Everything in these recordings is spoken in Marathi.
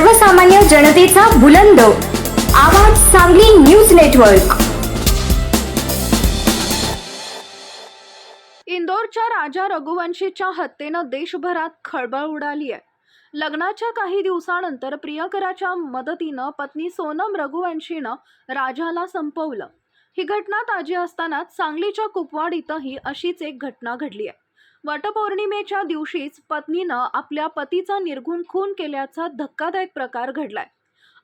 सर्वसामान्य जनतेचा बुलंद. आवाज सांगली न्यूज नेटवर्क. इंदोरच्या राजा रघुवंशीच्या हत्येनं देशभरात खळबळ उडाली आहे. लग्नाच्या काही दिवसानंतर प्रियकराच्या मदतीनं पत्नी सोनम रघुवंशीनं राजाला संपवलं. ही घटना ताजी असतानाच सांगलीच्या कुपवाड इथंही अशीच एक घटना घडली आहे. वटपौर्णिमेच्या दिवशीच पत्नीनं आपल्या पतीचा निर्घुण खून केल्याचा धक्कादायक प्रकार घडलाय.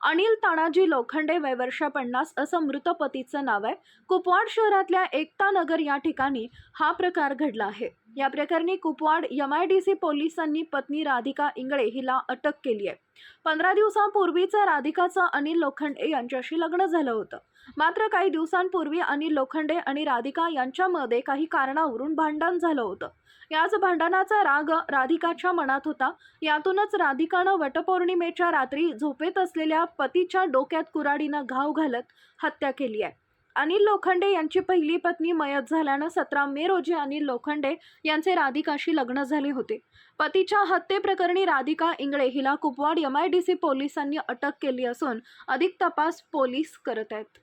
अनिल तानाजी लोखंडे वय वर्ष पन्नास असं मृत पतीचं नाव आहे. कुपवाड शहरातल्या एकता नगर या ठिकाणी हा प्रकार घडला आहे. या प्रकरणी Kupwad M I D C पोलिसांनी पत्नी राधिका इंगळे हिला अटक केली आहे. पंधरा दिवसांपूर्वीच राधिकाचं अनिल लोखंडे यांच्याशी लग्न झालं होतं. मात्र काही दिवसांपूर्वी अनिल लोखंडे आणि राधिका यांच्यामध्ये काही कारणावरून भांडण झालं होतं. याच भांडणाचा राग राधिकाच्या मनात होता. यातूनच राधिकानं वटपौर्णिमेच्या रात्री झोपेत असलेल्या पतीच्या डोक्यात कुराडीनं घाव घालत हत्या केली आहे. अनिल लोखंडे यांची पहिली पत्नी मयत झाल्यानं सतरा मे रोजी अनिल लोखंडे यांचे राधिकाशी लग्न झाले होते. पतीच्या हत्येप्रकरणी राधिका इंगळे हिला Kupwad M I D C पोलिसांनी अटक केली असून अधिक तपास पोलीस करत आहेत.